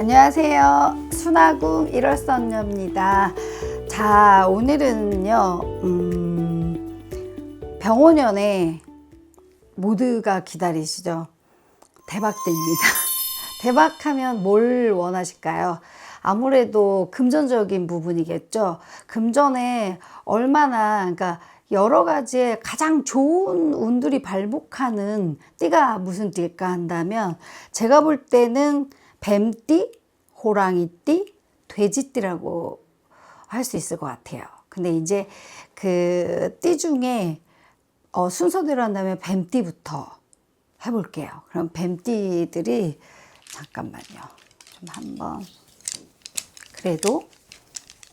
안녕하세요. 순화궁 일월선녀입니다. 자, 오늘은요, 음, 병원연에 모두가 기다리시죠? 대박입니다. 대박하면 뭘 원하실까요? 아무래도 금전적인 부분이겠죠. 금전에 얼마나, 그러니까 여러 가지의 가장 좋은 운들이 발복하는 띠가 무슨 띠일까 한다면 제가 볼 때는 뱀띠, 호랑이띠, 돼지띠라고 할 수 있을 것 같아요. 근데 이제 그 띠 중에 어, 순서대로 한다면 뱀띠부터 해볼게요. 그럼 뱀띠들이 잠깐만요. 좀 한번 그래도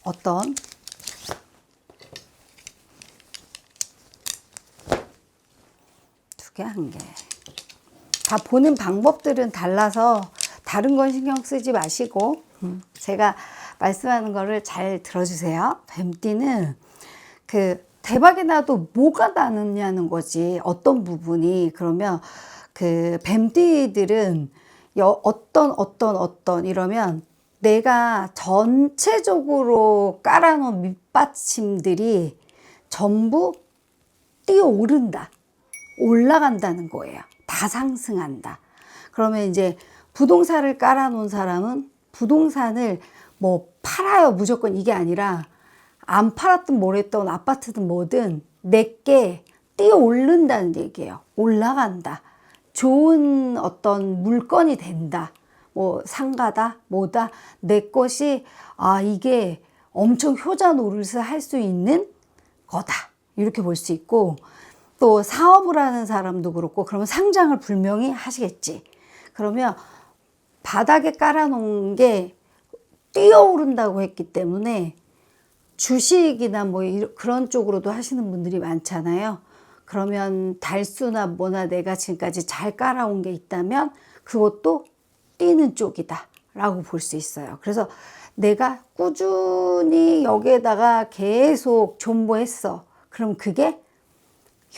어떤 두 개, 한 개. 다 보는 방법들은 달라서 다른 건 신경 쓰지 마시고 음, 제가 말씀하는 거를 잘 들어주세요. 뱀띠는 그 대박이 나도 뭐가 나느냐는 거지 어떤 부분이 그러면 그 뱀띠들은 여, 어떤 어떤 어떤 이러면 내가 전체적으로 깔아놓은 밑받침들이 전부 뛰어오른다. 올라간다는 거예요. 다 상승한다. 그러면 이제 부동산을 깔아놓은 사람은 부동산을 뭐 팔아요. 무조건 이게 아니라 안 팔았든 뭐랬던 아파트든 뭐든 내게 뛰어 오른다는 얘기예요. 올라간다. 좋은 어떤 물건이 된다. 뭐 상가다, 뭐다. 내 것이 아 이게 엄청 효자 노릇을 할 수 있는 거다. 이렇게 볼 수 있고 또 사업을 하는 사람도 그렇고 그러면 상장을 분명히 하시겠지. 그러면 바닥에 깔아놓은 게 뛰어오른다고 했기 때문에 주식이나 뭐 그런 쪽으로도 하시는 분들이 많잖아요. 그러면 달수나 뭐나 내가 지금까지 잘 깔아온 게 있다면 그것도 뛰는 쪽이다 라고 볼 수 있어요. 그래서 내가 꾸준히 여기에다가 계속 존버했어. 그럼 그게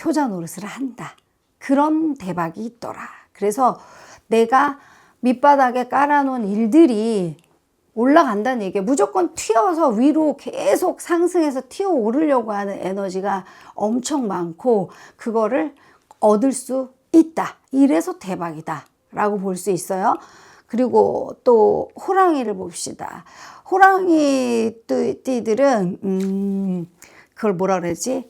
효자 노릇을 한다. 그런 대박이 있더라. 그래서 내가 밑바닥에 깔아놓은 일들이 올라간다는 얘기예요. 무조건 튀어서 위로 계속 상승해서 튀어 오르려고 하는 에너지가 엄청 많고 그거를 얻을 수 있다. 이래서 대박이다. 라고 볼 수 있어요. 그리고 또 호랑이를 봅시다. 호랑이 띠들은 음 그걸 뭐라 그러지?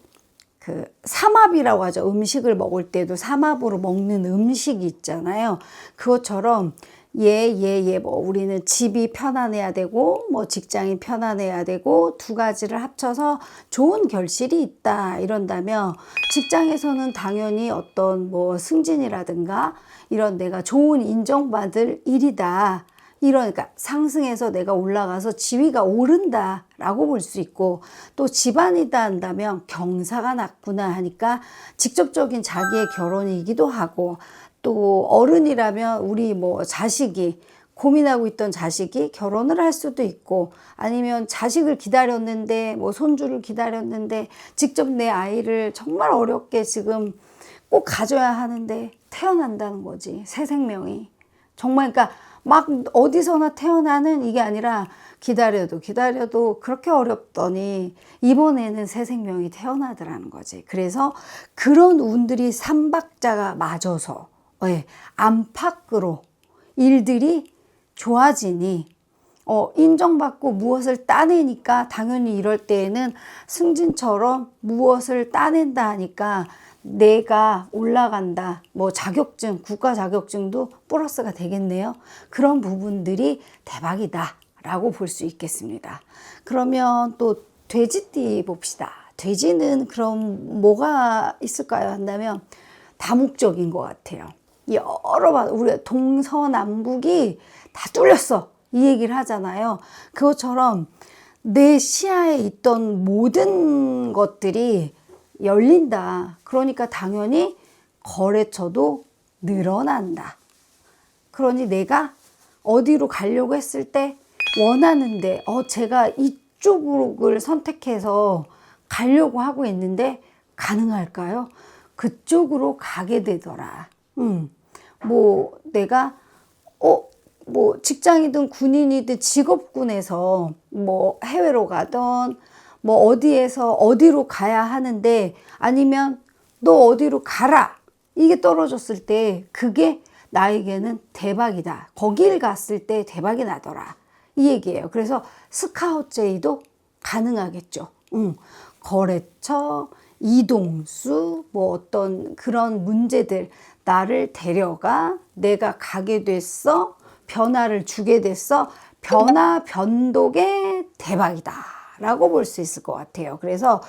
그 삼합이라고 하죠. 음식을 먹을 때도 삼합으로 먹는 음식이 있잖아요. 그것처럼 예, 예, 예, 뭐, 우리는 집이 편안해야 되고, 뭐, 직장이 편안해야 되고, 두 가지를 합쳐서 좋은 결실이 있다. 이런다면, 직장에서는 당연히 어떤 뭐, 승진이라든가, 이런 내가 좋은 인정받을 일이다. 이러니까 상승해서 내가 올라가서 지위가 오른다라고 볼 수 있고 또 집안이다 한다면 경사가 났구나 하니까 직접적인 자기의 결혼이기도 하고 또 어른이라면 우리 뭐 자식이 고민하고 있던 자식이 결혼을 할 수도 있고 아니면 자식을 기다렸는데 뭐 손주를 기다렸는데 직접 내 아이를 정말 어렵게 지금 꼭 가져야 하는데 태어난다는 거지 새 생명이. 정말 그러니까 막 어디서나 태어나는 이게 아니라 기다려도 기다려도 그렇게 어렵더니 이번에는 새 생명이 태어나더라는 거지. 그래서 그런 운들이 삼박자가 맞아서 예, 안팎으로 일들이 좋아지니 어, 인정받고 무엇을 따내니까 당연히 이럴 때에는 승진처럼 무엇을 따낸다 하니까 내가 올라간다. 뭐 자격증, 국가 자격증도 플러스가 되겠네요. 그런 부분들이 대박이다. 라고 볼 수 있겠습니다. 그러면 또 돼지띠 봅시다. 돼지는 그럼 뭐가 있을까요? 한다면 다목적인 것 같아요. 여러 번, 우리 동서남북이 다 뚫렸어. 이 얘기를 하잖아요. 그것처럼 내 시야에 있던 모든 것들이 열린다. 그러니까 당연히 거래처도 늘어난다. 그러니 내가 어디로 가려고 했을 때 원하는데, 어, 제가 이쪽을 선택해서 가려고 하고 있는데 가능할까요? 그쪽으로 가게 되더라. 음, 뭐, 내가, 어, 뭐 직장이든 군인이든 직업군에서 뭐 해외로 가던 뭐 어디에서 어디로 가야 하는데 아니면 너 어디로 가라 이게 떨어졌을 때 그게 나에게는 대박이다. 거길 갔을 때 대박이 나더라. 이 얘기예요. 그래서 스카우트 제의도 가능하겠죠. 응. 거래처, 이동수, 뭐 어떤 그런 문제들, 나를 데려가, 내가 가게 됐어, 변화를 주게 됐어, 변화, 변독의 대박이다. 라고 볼 수 있을 것 같아요. 그래서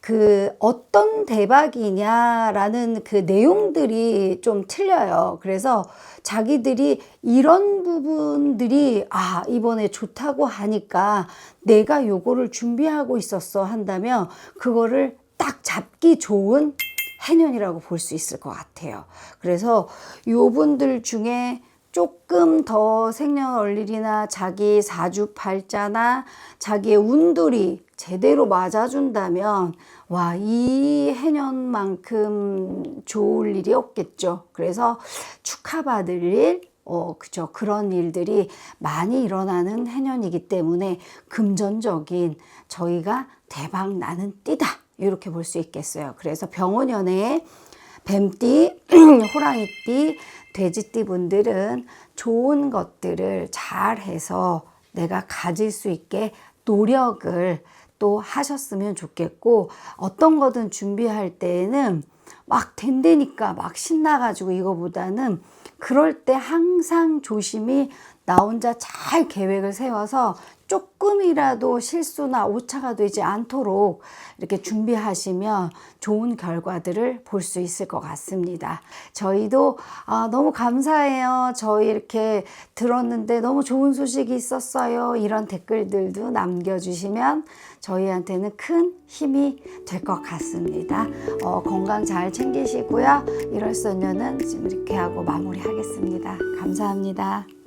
그 어떤 대박이냐라는 그 내용들이 좀 틀려요. 그래서 자기들이 이런 부분들이 아, 이번에 좋다고 하니까 내가 요거를 준비하고 있었어 한다면 그거를 딱 잡기 좋은 해년이라고 볼 수 있을 것 같아요. 그래서 요 분들 중에 조금 더 생년월일이나 자기 사주팔자나 자기의 운들이 제대로 맞아준다면 와, 이 해년만큼 좋을 일이 없겠죠. 그래서 축하받을 일, 어, 그죠. 그런 일들이 많이 일어나는 해년이기 때문에 금전적인 저희가 대박 나는 띠다. 이렇게 볼 수 있겠어요. 그래서 병원연에 뱀띠, 호랑이띠, 돼지띠 분들은 좋은 것들을 잘 해서 내가 가질 수 있게 노력을 또 하셨으면 좋겠고 어떤 거든 준비할 때에는 막 된다니까 막 신나가지고 이거보다는 그럴 때 항상 조심히 나 혼자 잘 계획을 세워서 조금이라도 실수나 오차가 되지 않도록 이렇게 준비하시면 좋은 결과들을 볼 수 있을 것 같습니다. 저희도 아, 너무 감사해요. 저희 이렇게 들었는데 너무 좋은 소식이 있었어요. 이런 댓글들도 남겨주시면 저희한테는 큰 힘이 될 것 같습니다. 어, 건강 잘 챙기시고요. 1월 소녀는 지금 이렇게 하고 마무리하겠습니다. 감사합니다.